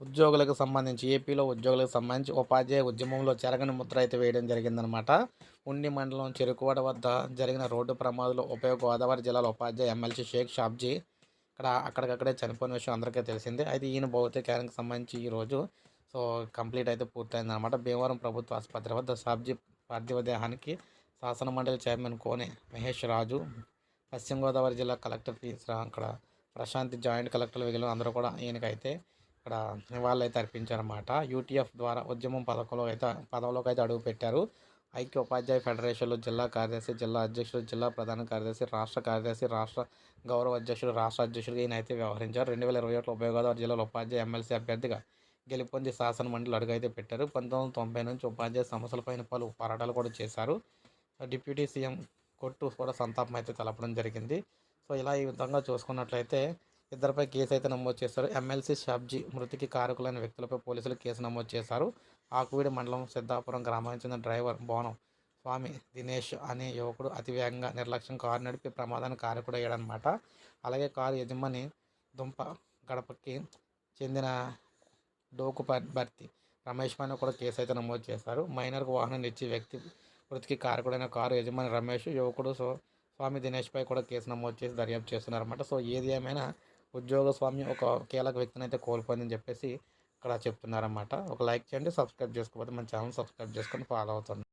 ఉద్యోగులకు సంబంధించి ఏపీలో ఉద్యోగులకు సంబంధించి ఉపాధ్యాయ ఉద్యమంలో చెరగని ముద్ర అయితే వేయడం జరిగిందనమాట ఉండి మండలం చెరుకువాడ వద్ద జరిగిన రోడ్డు ప్రమాదంలో ఉభయ గోదావరి జిల్లాలో ఉపాధ్యాయ ఎమ్మెల్సీ షేక్ షాబ్జీ ఇక్కడ అక్కడికక్కడే చనిపోయిన విషయం అందరికీ తెలిసిందే. అయితే ఈయన భౌతికానికి సంబంధించి ఈరోజు సో కంప్లీట్ అయితే పూర్తయిందనమాట భీమవరం ప్రభుత్వ ఆసుపత్రి వద్ద షాబ్జీ పార్థివ దేహానికి శాసన మండలి చైర్మన్ కోనే మహేష్ రాజు పశ్చిమ గోదావరి జిల్లా కలెక్టర్ పి అక్కడ ప్రశాంతి జాయింట్ కలెక్టర్లు వీళ్ళు అందరూ కూడా ఈయనకైతే ఇక్కడ నివాళులు అర్పించారన్నమాట. యూటీఎఫ్ ద్వారా ఉద్యమం పథకంలో అయితే పదవిలోకి అయితే అడుగు పెట్టారు. ఐక్య ఉపాధ్యాయ ఫెడరేషన్లో జిల్లా కార్యదర్శి జిల్లా అధ్యక్షుడు జిల్లా ప్రధాన కార్యదర్శి రాష్ట్ర కార్యదర్శి రాష్ట్ర గౌరవ అధ్యక్షుడు రాష్ట్ర అధ్యక్షుడిగా ఈయన అయితే వ్యవహరించారు. రెండు వేల ఇరవై ఒకటిలో ఉభయ గోదావరి జిల్లాలో ఉపాధ్యాయ ఎమ్మెల్సీ అభ్యర్థిగా గెలుపొంది శాసన మండలి అడుగు అయితే పెట్టారు. పంతొమ్మిది వందల తొంభై నుంచి ఉపాధ్యాయ సమస్యలపైన పలు పోరాటాలు కూడా చేశారు. డిప్యూటీ సీఎం కొట్టు కూడా సంతాపం అయితే తెలపడం జరిగింది. సో ఇలా ఈ విధంగా చూసుకున్నట్లయితే ఇద్దరిపై కేసు అయితే నమోదు చేశారు. ఎమ్మెల్సీ షాబ్జీ మృతికి కారకులైన వ్యక్తులపై పోలీసులు కేసు నమోదు చేశారు. ఆకువీడి మండలం సిద్ధాపురం గ్రామానికి చెందిన డ్రైవర్ బోనం స్వామి దినేష్ అనే యువకుడు అతివేగంగా నిర్లక్ష్యం కారు నడిపి ప్రమాదానికి కారకుడయ్యాడనమాట అలాగే కారు యజమాని దుంప గడపకి చెందిన డోకు భర్తీ రమేష్ పైన కూడా కేసు అయితే నమోదు చేశారు. మైనర్కు వాహనం ఇచ్చి వ్యక్తి మృతికి కారకుడైన కారు యజమాని రమేష్ యువకుడు సో స్వామి దినేష్పై కూడా కేసు నమోదు చేసి దర్యాప్తు చేస్తున్నారన్నమాట. సో ఏది ఏమైనా ఉద్యోగస్వామి ఒక కీలక వ్యక్తిని అయితే కోల్పోయిందని చెప్పేసి ఇక్కడ చెప్తున్నారన్నమాట. ఒక లైక్ చేయండి సబ్స్క్రైబ్ చేసుకోకపోతే మన ఛానల్ సబ్స్క్రైబ్ చేసుకొని ఫాలో అవుతుంది